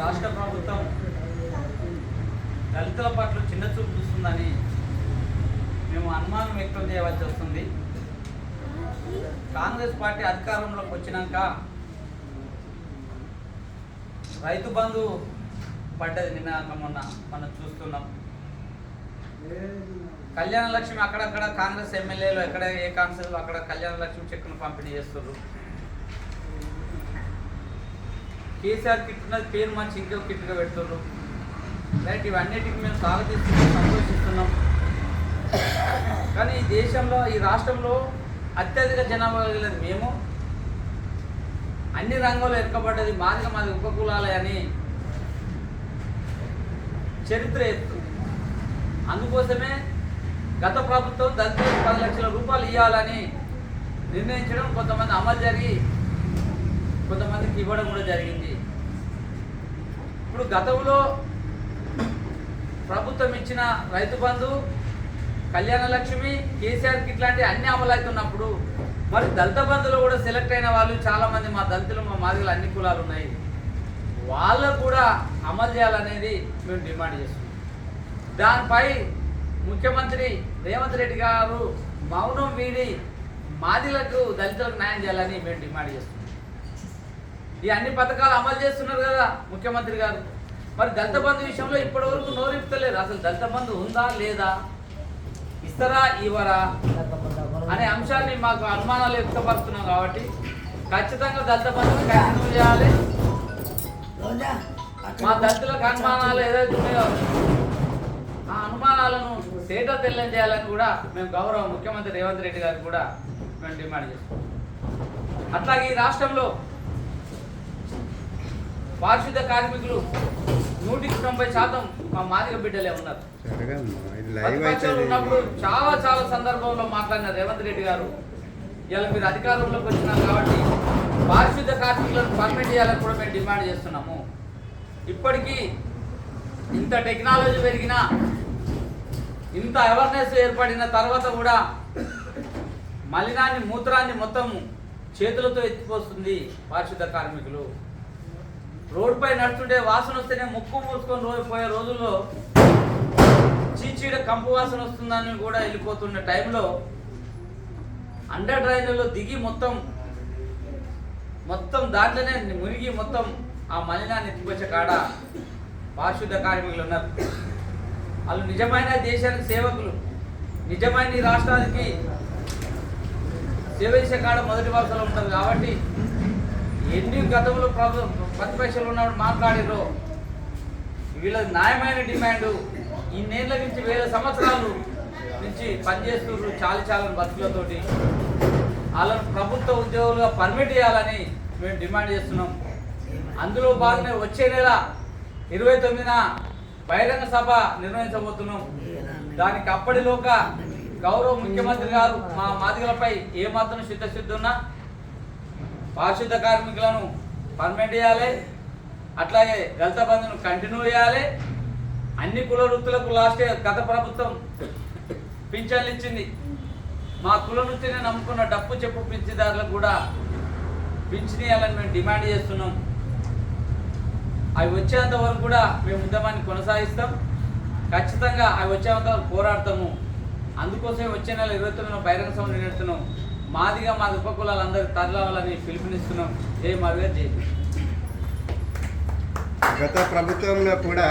రాష్ట్ర ప్రభుత్వం దళితుల పట్ల చిన్న చూపు చూస్తుందని మేము అనుమానం వ్యక్తం చేయవలసి వస్తుంది. కాంగ్రెస్ పార్టీ అధికారంలోకి వచ్చినాక రైతు బంధు పడ్డది నిన్న మొన్న మనం చూస్తున్నాం. కళ్యాణ లక్ష్మి అక్కడక్కడ కాంగ్రెస్ ఎమ్మెల్యేలు ఎక్కడ ఏ కాన్సెస్ అక్కడ కళ్యాణ లక్ష్మి చెక్కును పంపిణీ చేస్తున్నారు కేసీఆర్ కిట్ ఉన్నది పేరు మంచి ఇంకో కిట్గా పెడుతున్నారు రైట్ ఇవన్నిటికి మేము స్వాగతిస్తున్నాం సంతోషిస్తున్నాం. కానీ ఈ దేశంలో ఈ రాష్ట్రంలో అత్యధిక జనాభా కలిగినది మేము. అన్ని రంగంలో ఎరకబడ్డది మాదిగా మాది ఉపకులాలే అని చరిత్ర ఎత్తు. అందుకోసమే గత ప్రభుత్వం దళితులకు పది లక్షల రూపాయలు ఇవ్వాలని నిర్ణయించడం కొంతమంది అమలు జరిగి కొంతమందికి ఇవ్వడం కూడా జరిగింది. ఇప్పుడు గతంలో ప్రభుత్వం ఇచ్చిన రైతు బంధు కళ్యాణ లక్ష్మి కేసీఆర్ ఇట్లాంటి అన్ని అమలు అవుతున్నప్పుడు మరి దళిత బంధులో కూడా సెలెక్ట్ అయిన వాళ్ళు చాలామంది మా దళితులు మా మాదిగలు అన్ని కులాలు ఉన్నాయి. వాళ్ళకు కూడా అమలు చేయాలనేది మేము డిమాండ్ చేస్తున్నాం. దానిపై ముఖ్యమంత్రి రేవంత్ రెడ్డి గారు మౌనం వీడి మాదిలకు దళితులకు న్యాయం చేయాలని మేము డిమాండ్ చేస్తున్నాం. ఈ అన్ని పథకాలు అమలు చేస్తున్నారు కదా ముఖ్యమంత్రి గారు. మరి దళిత బంధు విషయంలో ఇప్పటి వరకు నోరిపుతలేరు అసలు దళిత బంధు ఉందా లేదా? ఇస్తారా ఇవ్వరా అనే అంశాన్ని మాకు అనుమానాలు వ్యక్తపరుస్తున్నాం కాబట్టి ఖచ్చితంగా దళిత బంధువులు కంటిన్యూ చేయాలి. మా దళితులకు అనుమానాలు ఏదైతే ఉన్నాయో ఆ అనుమానాలను తేట తెల్లం చేయాలని కూడా మేము గౌరవ ముఖ్యమంత్రి రేవంత్ రెడ్డి గారికి కూడా మేము డిమాండ్ చేస్తాం అట్లాగే ఈ రాష్ట్రంలో పారిశుద్ధ కార్మికులు నూటికి తొంభై శాతం మా మాదిగ బిడ్డలే ఉన్నారు. ఉన్నప్పుడు చాలా చాలా సందర్భంలో మాట్లాడిన రేవంత్ రెడ్డి గారు ఇలా మీరు అధికారంలోకి వచ్చినారు కాబట్టి పారిశుద్ధ కార్మికులను పర్మిట్ చేయాలని కూడా మేము డిమాండ్ చేస్తున్నాము. ఇప్పటికీ ఇంత టెక్నాలజీ పెరిగినా ఇంత అవేర్నెస్ ఏర్పడిన తర్వాత కూడా మలినాన్ని మూత్రాన్ని మొత్తం చేతులతో ఎత్తిపోస్తుంది పారిశుద్ధ కార్మికులు. రోడ్డుపై నడుస్తుంటే వాసన వస్తేనే ముక్కు మూసుకొని రోజు పోయే రోజుల్లో చీచీడ కంపు వాసన వస్తుందని కూడా వెళ్ళిపోతున్న టైంలో అండర్ డ్రైన్లలో దిగి మొత్తం మొత్తం దాంట్లోనే మునిగి మొత్తం ఆ మలినాన్ని ఎత్తిపోచే కాడ పారిశుద్ధ కార్మికులు ఉన్నారు. వాళ్ళు నిజమైన దేశానికి సేవకులు నిజమైన ఈ రాష్ట్రానికి సేవ చేసే కాడ మొదటి వరుసలో ఉంటారు కాబట్టి ఎన్ని గతంలో ప్రభుత్వం ప్రతిపక్షాలు ఉన్నప్పుడు మాట్లాడిరో వీళ్ళ న్యాయమైన డిమాండ్ ఈ నేళ్ళ నుంచి వేల సంవత్సరాలు నుంచి పనిచేస్తున్నారు చాలి చాలని బతుకులతోటి వాళ్ళను ప్రభుత్వ ఉద్యోగులుగా పర్మిట్ చేయాలని మేము డిమాండ్ చేస్తున్నాం. అందులో భాగంగా వచ్చే నెల ఇరవై తొమ్మిదిన బహిరంగ సభ నిర్వహించబోతున్నాం. దానికి అప్పటిలోక గౌరవ ముఖ్యమంత్రి గారు మా మాదిగలపై ఏమాత్రం ఉన్నా పారిశుద్ధ కార్మికులను పర్మనెంట్ చేయాలి అట్లాగే దళిత బంధును కంటిన్యూ చేయాలి. అన్ని కుల వృత్తులకు లాస్ట్ ఇయర్ గత ప్రభుత్వం పింఛన్లు ఇచ్చింది. మా కుల వృత్తిని నమ్ముకున్న డప్పు చెప్పు పింఛన్దారులకు కూడా పింఛన్ ఇవ్వాలని మేము డిమాండ్ చేస్తున్నాం. అవి వచ్చేంత వరకు కూడా మేము ఉద్యమాన్ని కొనసాగిస్తాం. ఖచ్చితంగా అవి వచ్చేంత వరకు పోరాడతాము. అందుకోసమే వచ్చే నెల ఇరవై తొమ్మిదిన బహిరంగ సభ నిర్వహిస్తున్నాం. మాదిగా మా ఉపకులాలందరికీ తరలవాలని పిలుపునిస్తున్నాం. జై మరుగా జై గత ప్రభుత్వంలో కూడా